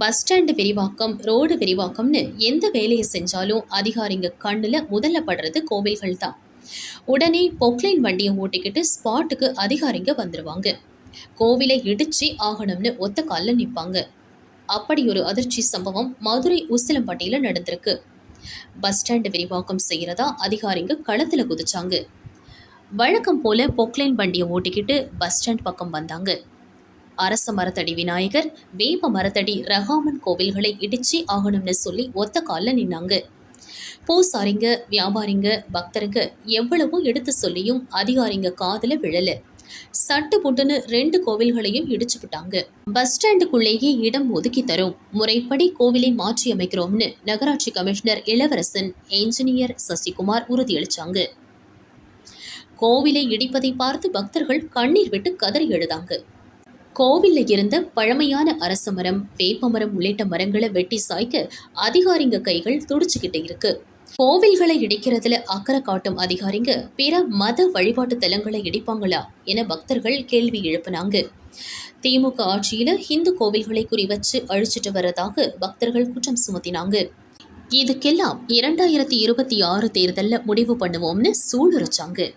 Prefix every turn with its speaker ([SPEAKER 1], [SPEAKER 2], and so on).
[SPEAKER 1] Bus stand விரிவாக்கம் road விரிவாக்கம்னு எந்த வேலையை செஞ்சாலும் அதிகாரிங்க கண்ணில் முதல்ல படுறது கோவில்கள் தான். உடனே பொக்லைன் வண்டியை ஓட்டிக்கிட்டு ஸ்பாட்டுக்கு அதிகாரிங்க வந்துடுவாங்க கோவிலை இடிச்சு ஆகணும்னு ஒத்த காலில் நிற்பாங்க அப்படி ஒரு அதிர்ச்சி சம்பவம் மதுரை உசிலம்பட்டியில் நடந்திருக்கு. பஸ் ஸ்டாண்டு விரிவாக்கம் செய்கிறதா அதிகாரிங்க களத்தில் குதிச்சாங்க. வழக்கம் போல பொக்லைன் வண்டியை ஓட்டிக்கிட்டு பஸ் ஸ்டாண்ட் பக்கம் வந்தாங்க. அரச மரத்தடி விநாயகர் வேப்ப மரத்தடி ரகாமன் கோவில்களை இடிச்சு ஆகணும்னு சொல்லி ஒத்த காலில் நின்னாங்க. பூசாரிங்க வியாபாரிங்க பக்தருங்க எவ்வளவோ எடுத்து சொல்லியும் அதிகாரிங்க காதில் விழல. சட்டு புட்டுன்னு ரெண்டு கோவில்களையும் இடிச்சு விட்டாங்க பஸ் ஸ்டாண்டுக்குள்ளேயே இடம் ஒதுக்கி தரும். முறைப்படி கோவிலை மாற்றி அமைக்கிறோம்னு நகராட்சி கமிஷனர் இளவரசன் என்ஜினியர் சசிகுமார் உறுதியளிச்சாங்க. கோவிலை இடிப்பதை பார்த்து பக்தர்கள் கண்ணீர் விட்டு கதறி எழுதாங்க. கோவில்ல இருந்த பழமையான அரச மரம் வேப்பமரம் உள்ளிட்ட மரங்களை வெட்டி சாய்க்க அதிகாரிங்க கைகள் துடிச்சுக்கிட்டு இருக்கு. கோவில்களை இடிக்கிறதுல அக்கறை காட்டும் அதிகாரிங்க பிற மத வழிபாட்டு தலங்களை இடிப்பாங்களா என பக்தர்கள் கேள்வி எழுப்பினாங்க. திமுக ஆட்சியில இந்து கோவில்களை குறிவச்சு அழிச்சிட்டு வரதாக பக்தர்கள் குற்றம் சுமத்தினாங்க. இதுக்கெல்லாம் இரண்டாயிரத்தி இருபத்தி ஆறு தேர்தலில் முடிவு பண்ணுவோம்னு சூளுரைச்சாங்க